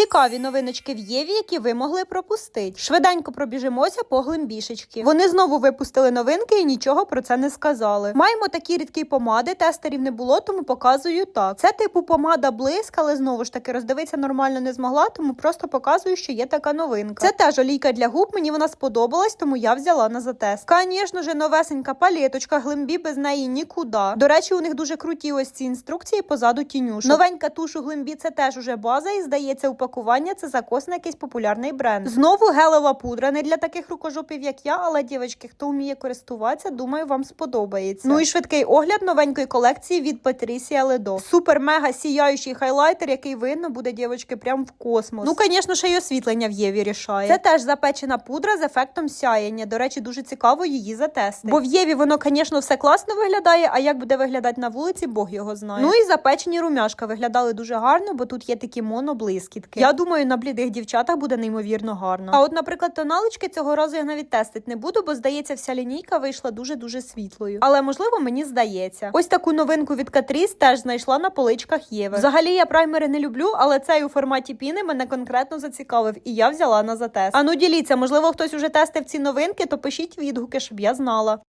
Цікаві новиночки в Єві, які ви могли пропустити. Швиденько пробіжимося по глимбішечки. Вони знову випустили новинки і нічого про це не сказали. Маємо такі рідкі помади, тестерів не було, тому показую так. Це типу помада блиск, але знову ж таки роздивитися нормально не змогла, тому просто показую, що є така новинка. Це теж олійка для губ. Мені вона сподобалась, тому я взяла на затест. Звісно ж, новесенька палеточка, глимбі без неї нікуди. До речі, у них дуже круті ось ці інструкції позаду тінюшок. Новенька туш у глимбі це теж уже база, і здається, упакування це закос на якийсь популярний бренд. Знову гелева пудра, не для таких рукожопів, як я, але дівчатки, хто вміє користуватися, думаю, вам сподобається. Ну і швидкий огляд новенької колекції від Patricia Ledo. Супер мега сіяючий хайлайтер, який видно буде дівчатки прям в космос. Ну, звісно, ще й освітлення в Єві рішає. Це теж запечена пудра з ефектом сяєння. До речі, дуже цікаво її затести. Бо в Єві воно, звісно, все класно виглядає, а як буде виглядати на вулиці, Бог його знає. Ну і запечені румяшка виглядали дуже гарно, бо тут є такі моноблискітки. Я думаю, на блідих дівчатах буде неймовірно гарно. А от, наприклад, тоналочки цього разу я навіть тестити не буду, бо здається, вся лінійка вийшла дуже дуже світлою. Але можливо, мені здається. Ось таку новинку від Catrice теж знайшла на поличках Єви. Взагалі я праймери не люблю, але цей у форматі піни мене конкретно зацікавив, і я взяла на затест. А ну діліться, можливо, хтось уже тестив ці новинки, то пишіть відгуки, щоб я знала.